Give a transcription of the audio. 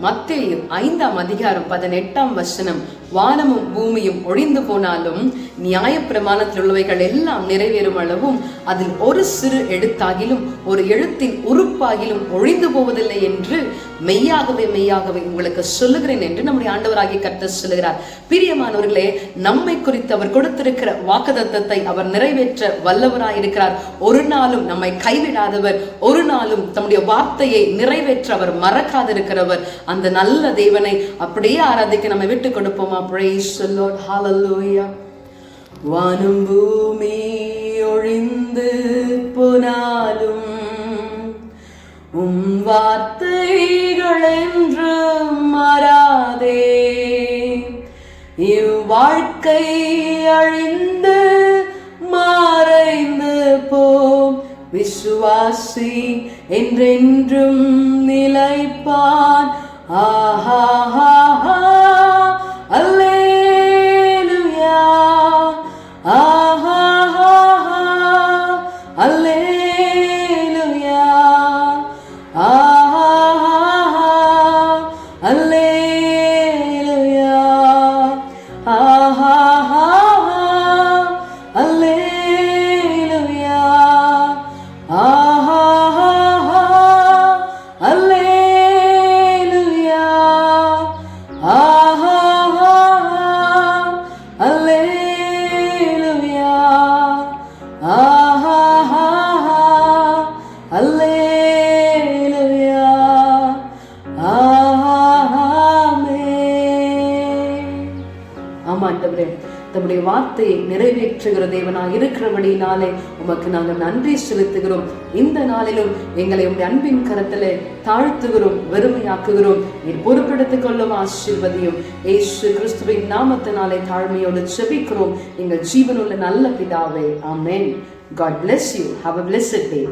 மத்தேயு ஐந்தாம் அதிகாரம் பதினெட்டாம் வசனம் வானமும் பூமியும் ஒழிந்து போனாலும் நியாயப்பிரமாணத்தில் உள்ளவைகள் எல்லாம் நிறைவேறும் அளவும் அதில் ஒரு சிறு எழுத்தாகிலும் ஒரு எழுத்தின் உறுப்பாகிலும் ஒழிந்து போவதில்லை என்று மெய்யாகவே மெய்யாகவே உங்களுக்கு சொல்லுகிறேன் என்று நம்முடைய ஆண்டவராகிய கர்த்தர் சொல்லுகிறார். பிரியமானவர்களே நம்மை குறித்து அவர் கொடுத்திருக்கிற வாக்குதத்தத்தை அவர் நிறைவேற்ற வல்லவராயிருக்கிறார். ஒரு நாளும் நம்மை கைவிடாதவர் ஒரு நாளும் தம்முடைய வார்த்தையை நிறைவேற்ற அவர் மறக்காதிருக்கிறவர். அந்த நல்ல தேவனை அப்படியே ஆராதிக்க நம்ம விட்டு கொடுப்போமா? வானம் பூமி ஒழிந்து இவ்வாழ்க்கை அழிந்து மாறைந்து போம். விசுவாசி என்றென்றும் நிலைப்பான். ஆஹா அல்லேலுயா. ஆஹா. அல்லே ஆண்டவரே தம்முடைய வார்த்தையை நிறைவேற்றுகிற தேவனாக இருக்கிறபடியினாலே உமக்கு நாங்கள் நன்றி செலுத்துகிறோம். இந்த நாளிலும் எங்களை உடைய அன்பின் கரத்திலே தாழ்த்துகிறோம் வெறுமையாக்குகிறோம். நீர் பொறுப்பெடுத்துக் கொள்ளும் ஆசீர்வதியும் ஏசு கிறிஸ்துவின் நாமத்தினாலே தாழ்மையோடு செபிக்கிறோம். எங்கள் ஜீவனுள்ள நல்ல பிதாவே ஆமேன். God bless you have a blessed day